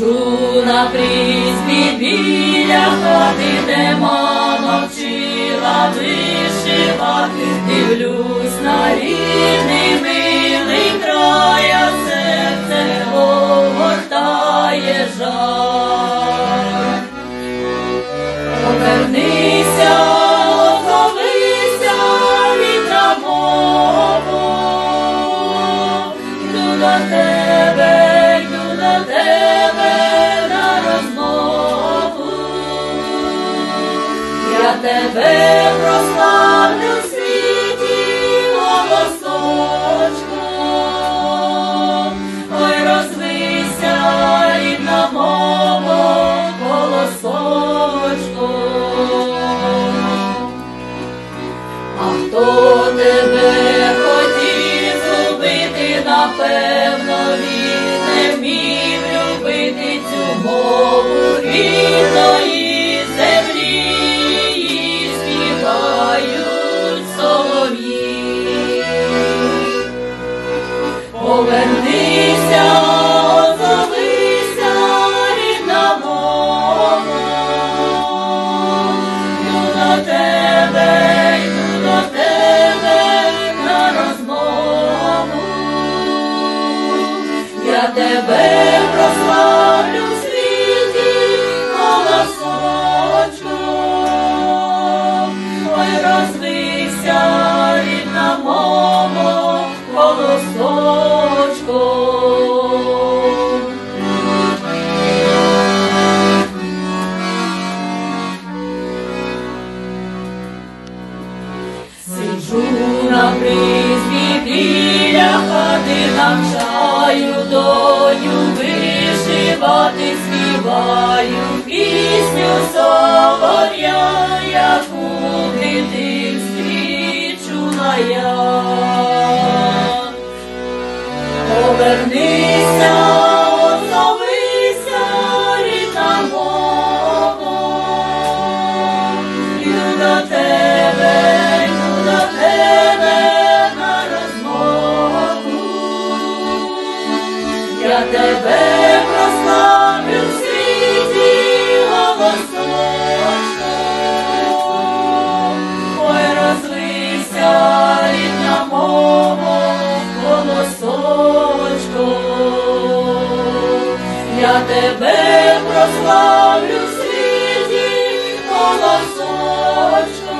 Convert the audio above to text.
на призбі біля хати, де мама вчила вишивати, дивлюсь на рідний милий край, а серце огортає жаль. Повернися, озовися, вітра мого, йду до тебе, Я тебе прославлю в світі голосочком. Ой, розвися, рідна мова, голосочком. А хто тебе хотів зубити, напевно, він не вмів любити цю мову рідної Повернися, озовися, рідна мова, йду до тебе, йду до тебе на розмову. Я тебе прославлю в світі голосочком. Ой, рідна мова, голосочком. Сиджу на призбі біля навчаю доню вишивати, співаю я тебе прославлю в світі голосно, ой, розвися, рідна мова голосочко, я тебе прославлю в світі голосочко.